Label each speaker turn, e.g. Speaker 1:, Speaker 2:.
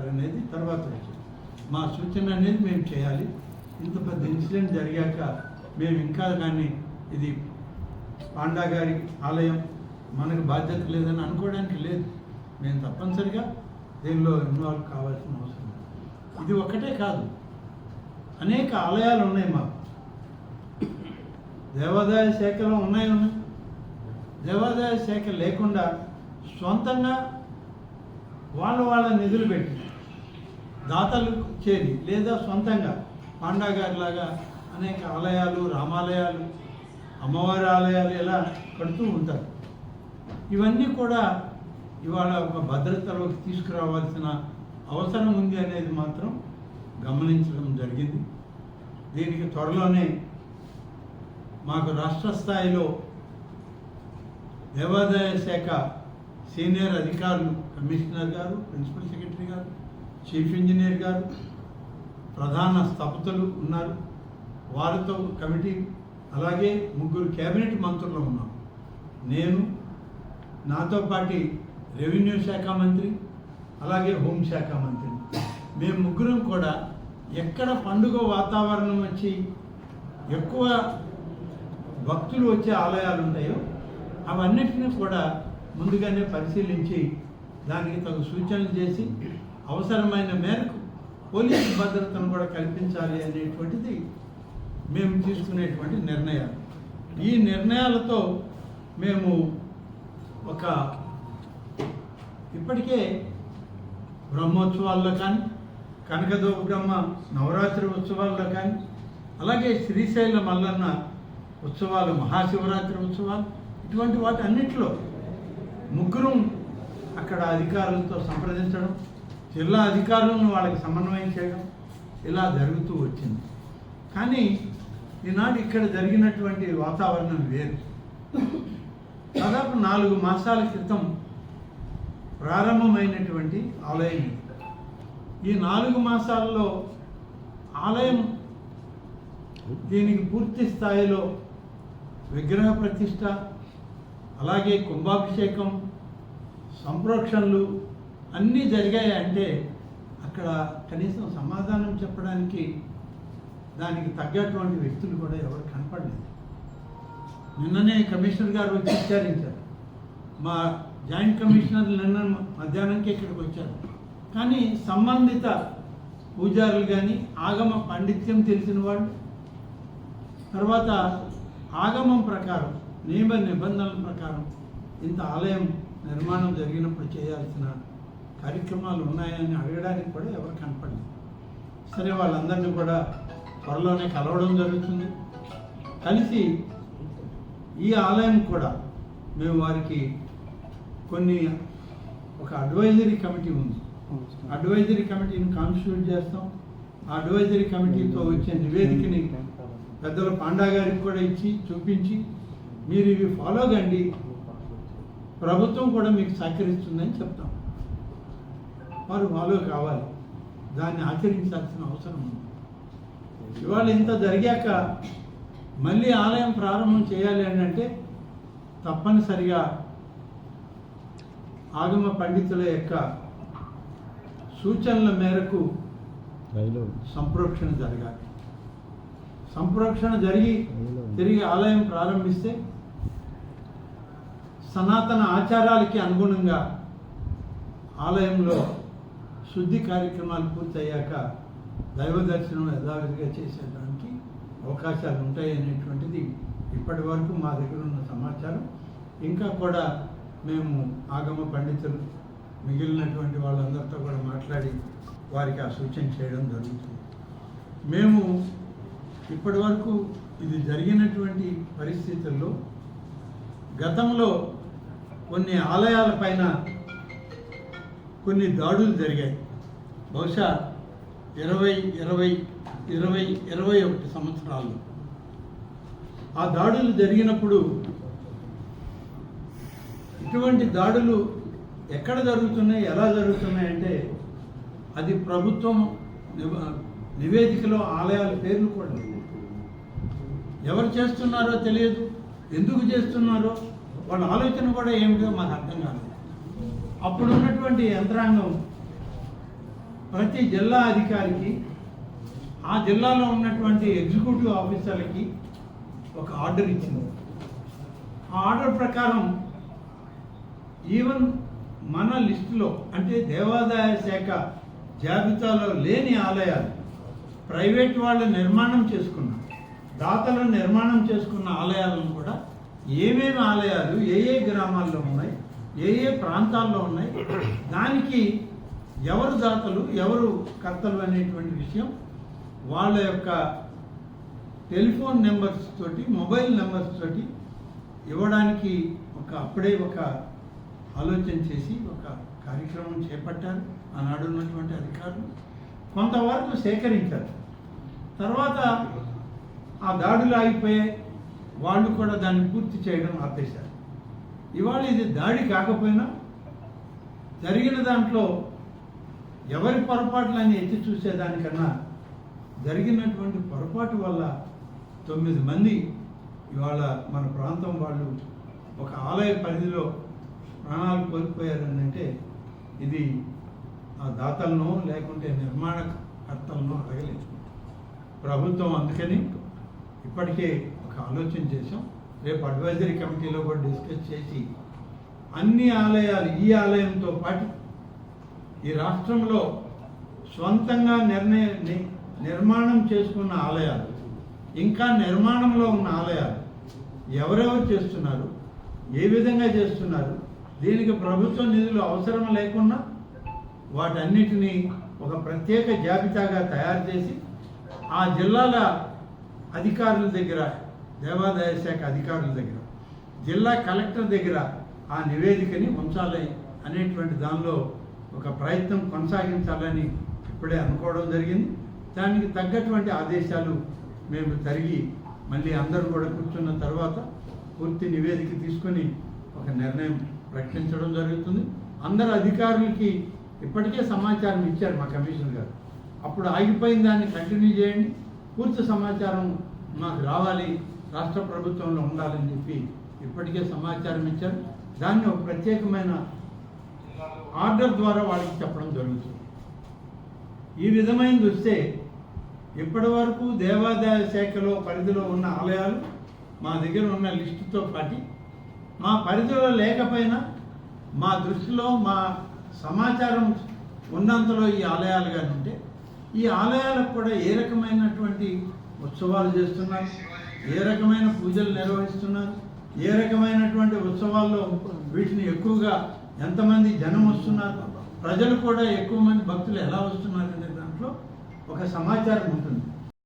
Speaker 1: అనేది తర్వాత విషయం మా సూచన అనేది మేము చేయాలి. ఇంత పెద్ద ఇన్సిడెంట్ జరిగాక మేము ఇంకా కానీ ఇది పాండా గారి ఆలయం మనకు బాధ్యత లేదని అనుకోవడానికి లేదు. మేము తప్పనిసరిగా దీనిలో ఇన్వాల్వ్ కావాల్సిన అవసరం ఇది ఒకటే కాదు. అనేక ఆలయాలు ఉన్నాయి మాకు. దేవాదాయ శాఖలో ఉన్నాయి. ఉన్నాయి దేవాదాయ శాఖ లేకుండా సొంతంగా వాళ్ళ వాళ్ళ నిధులు పెట్టి దాతలు చేరి లేదా సొంతంగా పాండా గారిలాగా అనేక ఆలయాలు రామాలయాలు అమ్మవారి ఆలయాలు ఇలా కడుతూ ఉంటారు. ఇవన్నీ కూడా ఇవాళ ఒక భద్రతలోకి తీసుకురావాల్సిన అవసరం ఉంది అనేది మాత్రం గమనించడం జరిగింది. దీనికి త్వరలోనే మాకు రాష్ట్ర స్థాయిలో దేవాదాయ శాఖ సీనియర్ అధికారులు కమిషనర్ గారు ప్రిన్సిపల్ సెక్రటరీ గారు చీఫ్ ఇంజనీర్ గారు ప్రధాన స్థపతులు ఉన్నారు. వారితో కమిటీ అలాగే ముగ్గురు కేబినెట్ మంత్రులు ఉన్నాం నేను నాతో పాటి రెవెన్యూ శాఖ మంత్రి అలాగే హోంశాఖ మంత్రి. మేము ముగ్గురం కూడా ఎక్కడ పండుగ వాతావరణం వచ్చి ఎక్కువ భక్తులు వచ్చే ఆలయాలు ఉన్నాయో అవన్నిటిని కూడా ముందుగానే పరిశీలించి దానికి తగు సూచనలు చేసి అవసరమైన మేరకు పోలీసు భద్రతను కూడా కల్పించాలి అనేటువంటిది మేము తీసుకునేటువంటి నిర్ణయాలు. ఈ నిర్ణయాలతో మేము ఒక ఇప్పటికే బ్రహ్మోత్సవాల్లో కానీ కనకదుర్గమ్మ నవరాత్రి ఉత్సవాల్లో కానీ అలాగే శ్రీశైల మల్లన్న ఉత్సవాలు మహాశివరాత్రి ఉత్సవాలు ఇటువంటి వాటి అన్నింటిలో ముగ్గురం అక్కడ అధికారులతో సంప్రదించడం జిల్లా అధికారులను వాళ్ళకి సమన్వయం చేయడం ఇలా జరుగుతూ వచ్చింది కానీ ఈనాడు ఇక్కడ జరిగినటువంటి వాతావరణం వేరు దాదాపు నాలుగు మాసాల క్రితం ప్రారంభమైనటువంటి ఆలయం ఇది. ఈ నాలుగు మాసాల్లో ఆలయం దీనికి పూర్తి స్థాయిలో విగ్రహ ప్రతిష్ట అలాగే కుంభాభిషేకం సంప్రోక్షణలు అన్నీ జరిగాయి అంటే అక్కడ కనీసం సమాధానం చెప్పడానికి దానికి తగ్గటువంటి వ్యక్తులు కూడా ఎవరు కనపడలేదు. నిన్ననే కమిషనర్ గారు వచ్చి విచారించారు. మా జాయింట్ కమిషనర్ నిన్న మధ్యాహ్నంకి ఇక్కడికి వచ్చారు. కానీ సంబంధిత పూజారులు కానీ ఆగమ పాండిత్యం తెలిసిన వాళ్ళు తర్వాత ఆగమం ప్రకారం నియమ నిబంధనల ప్రకారం ఇంత ఆలయం నిర్మాణం జరిగినప్పుడు చేయాల్సిన కార్యక్రమాలు ఉన్నాయని అడగడానికి కూడా ఎవరు కనపడలేదు. సరే వాళ్ళందరినీ కూడా త్వరలోనే కలవడం జరుగుతుంది. కలిసి ఈ ఆలయం కూడా మేము వారికి కొన్ని ఒక అడ్వైజరీ కమిటీ ఉంది. అడ్వైజరీ కమిటీని కాన్స్టిట్యూట్ చేస్తాం. ఆ అడ్వైజరీ కమిటీతో వచ్చే నివేదికని పెద్దల పాండా గారికి కూడా ఇచ్చి చూపించి మీరు ఇవి ఫాలో కండి. ప్రభుత్వం కూడా మీకు సహకరిస్తుందని చెప్తాం. వారు ఫాలో కావాలి. దాన్ని ఆచరించాల్సిన అవసరం ఉంది. ఇవాళ ఇంత జరిగాక మళ్ళీ ఆలయం ప్రారంభం చేయాలి అని అంటే తప్పనిసరిగా ఆగమ పండితుల యొక్క సూచనల మేరకు సంప్రోక్షణ జరగాలి. సంప్రోక్షణ జరిగి తిరిగి ఆలయం ప్రారంభిస్తే సనాతన ఆచారాలకి అనుగుణంగా ఆలయంలో శుద్ధి కార్యక్రమాలు పూర్తయ్యాక దైవ దర్శనం యథావిధిగా చేసేదానికి అవకాశాలు ఉంటాయి అనేటువంటిది ఇప్పటి వరకు మా దగ్గర ఉన్న సమాచారం. ఇంకా కూడా మేము ఆగమ పండితులు మిగిలినటువంటి వాళ్ళందరితో కూడా మాట్లాడి వారికి ఆ సూచన చేయడం జరుగుతుంది. మేము ఇప్పటి వరకు ఇది జరిగినటువంటి పరిస్థితుల్లో గతంలో కొన్ని ఆలయాల పైన కొన్ని దాడులు జరిగాయి. బహుశా ఇరవై ఇరవై ఇరవై ఇరవై ఒకటి సంవత్సరాలు ఆ దాడులు జరిగినప్పుడు ఇటువంటి దాడులు ఎక్కడ జరుగుతున్నాయి ఎలా జరుగుతున్నాయి అంటే అది ప్రభుత్వం నివేదికలో ఆలయాల పేర్లు కూడా ఎవరు చేస్తున్నారో తెలియదు. ఎందుకు చేస్తున్నారో వాళ్ళ ఆలోచన కూడా ఏమిటో మాకు అర్థం కాలేదు అప్పుడు ఉన్నటువంటి యంత్రాంగం ప్రతి జిల్లా అధికారికి ఆ జిల్లాలో ఉన్నటువంటి ఎగ్జిక్యూటివ్ ఆఫీసర్లకి ఒక ఆర్డర్ ఇచ్చింది. ఆ ఆర్డర్ ప్రకారం ఈవెన్ మన లిస్టులో అంటే దేవాదాయ శాఖ జాబితాలో లేని ఆలయాలు ప్రైవేట్ వాళ్ళు నిర్మాణం చేసుకున్న దాతలు నిర్మాణం చేసుకున్న ఆలయాలను కూడా ఏమేమి ఆలయాలు ఏ ఏ గ్రామాల్లో ఉన్నాయి ఏ ఏ ప్రాంతాల్లో ఉన్నాయి దానికి ఎవరు దాతలు ఎవరు కర్తలు అనేటువంటి విషయం వాళ్ళ యొక్క టెలిఫోన్ నెంబర్స్ తోటి మొబైల్ నెంబర్స్ తోటి ఇవ్వడానికి ఒక అప్పుడే ఒక ఆలోచన చేసి ఒక కార్యక్రమం చేపట్టారు. ఆనాడు ఉన్నటువంటి అధికారులు కొంతవరకు సేకరించారు. తర్వాత ఆ దాడులు ఆగిపోయాయి. వాళ్ళు కూడా దాన్ని పూర్తి చేయడం ఆపేశారు. ఇవాళ ఇది దాడి కాకపోయినా జరిగిన దాంట్లో ఎవరి పొరపాట్లని ఎత్తి చూసేదానికన్నా జరిగినటువంటి పొరపాటు వల్ల తొమ్మిది మంది ఇవాళ మన ప్రాంతం వాళ్ళు ఒక ఆలయ పరిధిలో ప్రాణాలు కోల్పోయారని అంటే ఇది ఆ దాతలను లేకుంటే నిర్మాణకర్తలను అడగలేదు ప్రభుత్వం అందుకని ఇప్పటికే ఒక ఆలోచన చేసాం రేపు అడ్వైజరీ కమిటీలో కూడా డిస్కస్ చేసి అన్ని ఆలయాలు ఈ ఆలయంతో పాటు ఈ రాష్ట్రంలో స్వంతంగా నిర్ణయ ని- నిర్మాణం చేసుకున్న ఆలయాలు ఇంకా నిర్మాణంలో ఉన్న ఆలయాలు ఎవరెవరు చేస్తున్నారు ఏ విధంగా చేస్తున్నారు దీనికి ప్రభుత్వ నిధులు అవసరం లేకున్నా వాటన్నిటినీ ఒక ప్రత్యేక జాబితాగా తయారు చేసి ఆ జిల్లాల అధికారుల దగ్గర దేవాదాయ శాఖ అధికారుల దగ్గర జిల్లా కలెక్టర్ దగ్గర ఆ నివేదికని ఉంచాలి అనేటువంటి దానిలో ఒక ప్రయత్నం కొనసాగించాలని ఇప్పుడే అనుకోవడం జరిగింది. దానికి తగ్గటువంటి ఆదేశాలు మేము తరిగి మళ్ళీ అందరూ కూడా కూర్చున్న తర్వాత పూర్తి నివేదిక తీసుకొని ఒక నిర్ణయం ప్రకటించడం జరుగుతుంది. అందరు అధికారులకి ఇప్పటికే సమాచారం ఇచ్చారు మా కమిషనర్ గారు. అప్పుడు ఆగిపోయిన దాన్ని కంటిన్యూ చేయండి. పూర్తి సమాచారం మాకు రావాలి రాష్ట్ర ప్రభుత్వంలో ఉండాలని చెప్పి ఇప్పటికే సమాచారం ఇచ్చారు. దాన్ని ఒక ప్రత్యేకమైన ఆర్డర్ ద్వారా వాళ్ళకి చెప్పడం జరుగుతుంది. ఈ విధమైన చూస్తే ఇప్పటి వరకు దేవాదాయ శాఖలో పరిధిలో ఉన్న ఆలయాలు మా దగ్గర ఉన్న లిస్టుతో పాటి మా పరిధిలో లేకపోయినా మా దృష్టిలో మా సమాచారం ఉన్నంతలో ఈ ఆలయాలు కానీ ఉంటే ఈ ఆలయాలకు కూడా ఏ రకమైనటువంటి ఉత్సవాలు చేస్తున్నారు? ఏ రకమైన పూజలు నిర్వహిస్తున్నారు? ఏ రకమైనటువంటి ఉత్సవాల్లో వీటిని ఎక్కువగా ఎంతమంది జనం వస్తున్నారు? ప్రజలు కూడా ఎక్కువ మంది భక్తులు ఎలా వస్తున్నారు అనే దాంట్లో ఒక సమాచారం ఉంటుంది.